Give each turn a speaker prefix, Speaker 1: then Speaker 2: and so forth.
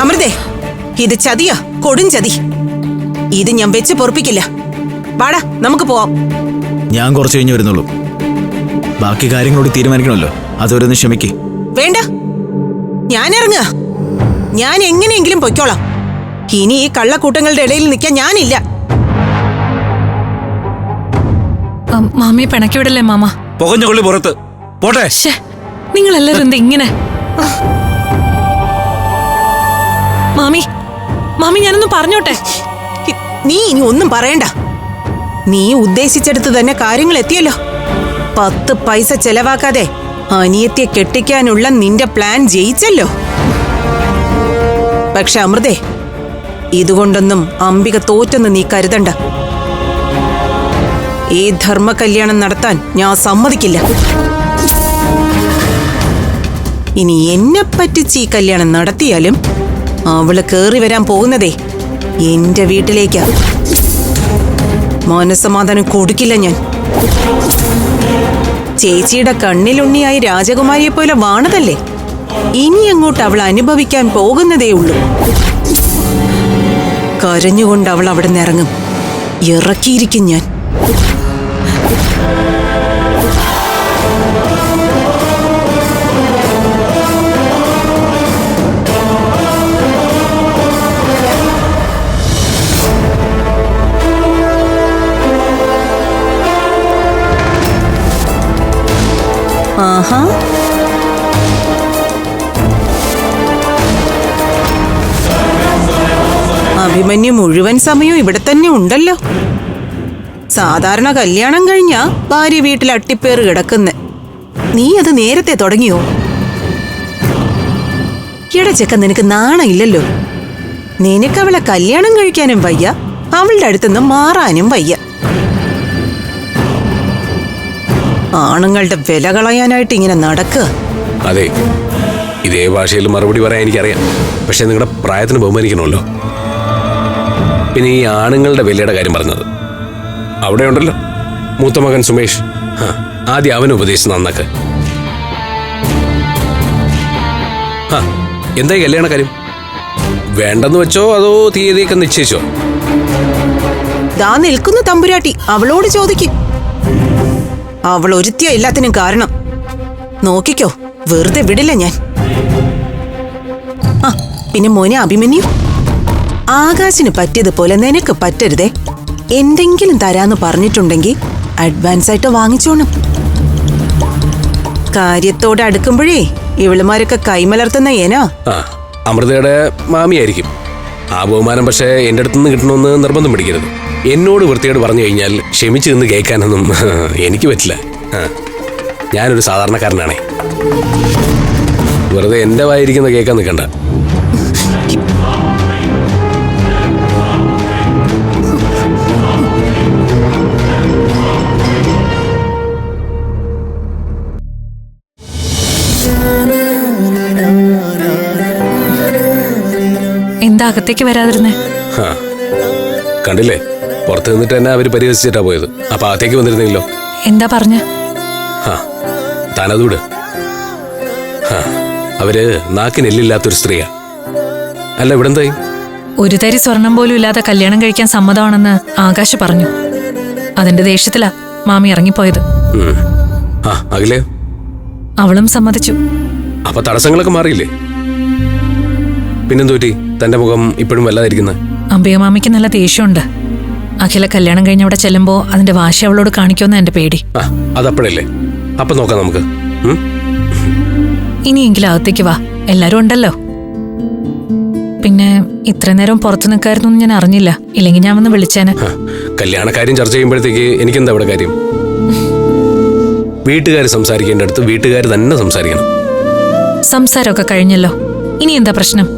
Speaker 1: അമൃതേ ഇത് ചതിയാ കൊടും ചതി. ഇത് ഞാൻ വെച്ച് പൊറപ്പിക്കില്ല. വാടാ നമുക്ക് പോവാം.
Speaker 2: ഞാൻ കുറച്ച് കഴിഞ്ഞ് വരുന്നുള്ളൂ. ബാക്കി കാര്യങ്ങളോട് തീരുമാനിക്കണമല്ലോ. അതുവരെ ഒന്ന് ക്ഷമിക്ക്.
Speaker 1: വേണ്ട. ഞാൻ ഇറങ്ങുക. ഞാൻ എങ്ങനെയെങ്കിലും പൊയ്ക്കോളാം. ഇനി ഈ കള്ളക്കൂട്ടങ്ങളുടെ ഇടയിൽ നിൽക്കാൻ ഞാനില്ല.
Speaker 3: മാമി മാമിയെ പിണക്കി വിടല്ലേ മാമ?
Speaker 4: പുകഞ്ഞ കൊള്ളി പുറത്ത്. പോട്ടെ.
Speaker 3: നിങ്ങളെല്ലാരും എന്താ ഇങ്ങനെ? മാമി മാമി ഞാനൊന്ന് പറഞ്ഞോട്ടെ.
Speaker 1: നീ ഇനി ഒന്നും പറയണ്ട. നീ ഉദ്ദേശിച്ചെടുത്ത് തന്നെ കാര്യങ്ങൾ എത്തിയല്ലോ. പത്ത് പൈസ ചെലവാക്കാതെ അനിയത്തെ കെട്ടിക്കാനുള്ള നിന്റെ പ്ലാൻ ജയിച്ചല്ലോ. പക്ഷെ അമൃതേ ഇതുകൊണ്ടൊന്നും അംബിക തോറ്റെന്ന് നീ കരുതണ്ട. ഈ ധർമ്മ കല്യാണം നടത്താൻ ഞാൻ സമ്മതിക്കില്ല. ഇനി എന്നെ പറ്റിച്ച് ഈ കല്യാണം നടത്തിയാലും അവൾ കേറി വരാൻ പോകുന്നതേ. എന്റെ വീട്ടിലേക്കാ. മനസമാധാനം കൊടുക്കില്ല ഞാൻ. ചേച്ചിയുടെ കണ്ണിലുണ്ണിയായി രാജകുമാരിയെ പോലെ വാണതല്ലേ? ഇനി അങ്ങോട്ട് അവൾ അനുഭവിക്കാൻ പോകുന്നതേ ഉള്ളൂ. കരഞ്ഞുകൊണ്ട് അവൾ അവിടെ നിന്ന് ഇറക്കിയിരിക്കും ഞാൻ. ആഹാ. അഭിമന്യു മുഴുവൻ സമയവും ഇവിടെ തന്നെ ഉണ്ടല്ലോ. സാധാരണ കല്യാണം കഴിഞ്ഞ ഭാര്യ വീട്ടിൽ അട്ടിപ്പേറ് കിടക്കുന്നെ. നീ അത് നേരത്തെ തുടങ്ങിയോ? ഇടച്ചക്ക നിനക്ക് നാണമില്ലല്ലോ നിനക്ക് അവളെ കല്യാണം കഴിക്കാനും വയ്യ അവളുടെ അടുത്തുനിന്ന് മാറാനും വയ്യ. ആണുങ്ങളുടെ വില കളയാനായിട്ട് ഇങ്ങനെ നടക്കുക
Speaker 4: അതെ ഇതേ ഭാഷയിൽ മറുപടി പറയാൻ എനിക്കറിയാം. പക്ഷെ നിങ്ങളുടെ പ്രായത്തിന് ബഹുമാനിക്കണമല്ലോ. പിന്നെ ഈ ആണുങ്ങളുടെ വിലയുടെ കാര്യം പറഞ്ഞത്. അവിടെ ഉണ്ടല്ലോ മൂത്ത മകൻ സുമേഷ്. ആദ്യം അവന് ഉപദേശിച്ച് നന്നാക്ക്. ആ എന്തായി കല്യാണ കാര്യം? വേണ്ടെന്ന് വെച്ചോ അതോ തീയതിയൊക്കെ നിശ്ചയിച്ചോ?
Speaker 1: ദാ നിൽക്കുന്ന തമ്പുരാട്ടി അവളോട് ചോദിക്കും. അവൾ ഒരുത്തിയ എല്ലാത്തിനും കാരണം. നോക്കിക്കോ വെറുതെ വിടില്ല ഞാൻ. ആ പിന്നെ മോനെ അഭിമന്യു ആകാശിന് പറ്റിയതുപോലെ നിനക്ക് പറ്റരുതേ. എന്തെങ്കിലും തരാന്ന് പറഞ്ഞിട്ടുണ്ടെങ്കിൽ അഡ്വാൻസ് ആയിട്ട് വാങ്ങിച്ചോണം. കാര്യത്തോടെ അടുക്കുമ്പോഴേ ഇവളുമാരൊക്കെ കൈമലർത്തുന്ന ഏനാ?
Speaker 4: അമൃതയുടെ മാമിയായിരിക്കും. ആ ബഹുമാനം പക്ഷേ എന്റെ അടുത്തുനിന്ന് കിട്ടണമെന്ന് നിർബന്ധം പിടിക്കരുത്. എന്നോട് വൃത്തിയോട് പറഞ്ഞു കഴിഞ്ഞാൽ ക്ഷമിച്ചു നിന്ന് കേൾക്കാനൊന്നും എനിക്ക് പറ്റില്ല. ഞാനൊരു സാധാരണക്കാരനാണേ. വെറുതെ എന്റെ വായിരിക്കുന്ന കേൾക്കാൻ നിൽക്കണ്ട.
Speaker 3: എന്താ അകത്തേക്ക് വരാതിരുന്നേ?
Speaker 4: കണ്ടില്ലേ? പുറത്ത് നിന്നിട്ട് തന്നെ അവർ പരിഹസിച്ചിട്ടാ പോയത്. അപ്പൊ അകത്തേക്ക് വന്നിരുന്നില്ലോ
Speaker 3: എന്താ പറഞ്ഞ?
Speaker 4: തനതൂട് താനത് വിട്. ആ അവർ നാക്കിനെല്ലില്ലാത്തൊരു സ്ത്രീയാ. അല്ല ഇവിടെന്തായി?
Speaker 3: ഒരു തരി സ്വർണം പോലും ഇല്ലാതെ കല്യാണം കഴിക്കാൻ സമ്മതമാണെന്ന് ആകാശ് പറഞ്ഞു. അതിന്റെ ദേഷ്യത്തിലാ മാമി ഇറങ്ങിപ്പോയത്.
Speaker 4: അഖിലേ.
Speaker 3: അവളും സമ്മതിച്ചു.
Speaker 4: അപ്പൊ തടസ്സങ്ങളൊക്കെ മാറിയില്ലേ? പിന്നെന്തു പറ്റി? തന്റെ മുഖം ഇപ്പോഴും വല്ലാതിരിക്കുന്നത്.
Speaker 3: അംബിക മാമിക്ക് നല്ല ദേഷ്യമുണ്ട്. അഖില കല്യാണം കഴിഞ്ഞ് അവിടെ ചെല്ലുമ്പോ അതിന്റെ വാശി അവളോട് കാണിക്കുമെന്ന എന്റെ പേടി.
Speaker 4: ആ അതപ്പോഴല്ലേ? അപ്പൊ നോക്കാം നമുക്ക്. ഉം?
Speaker 3: ഇനിയെങ്കിലും അകത്തേക്ക് വാ. എല്ലാരും ഉണ്ടല്ലോ. പിന്നെ ഇത്ര നേരം പുറത്തു നിൽക്കായിരുന്നു ഞാൻ അറിഞ്ഞില്ല. ഇല്ലെങ്കിൽ ഞാൻ വന്ന് വിളിച്ചേനെ.
Speaker 4: കല്യാണ കാര്യം ചർച്ച ചെയ്യുമ്പോഴത്തേക്ക് എനിക്കെന്താ ഇവിടെ കാര്യം? വീട്ടുകാർ സംസാരിക്കേണ്ട അടുത്ത് വീട്ടുകാർ തന്നെ സംസാരിക്കണം.
Speaker 3: സംസാരമൊക്കെ കഴിഞ്ഞല്ലോ. ഇനി എന്താ പ്രശ്നം?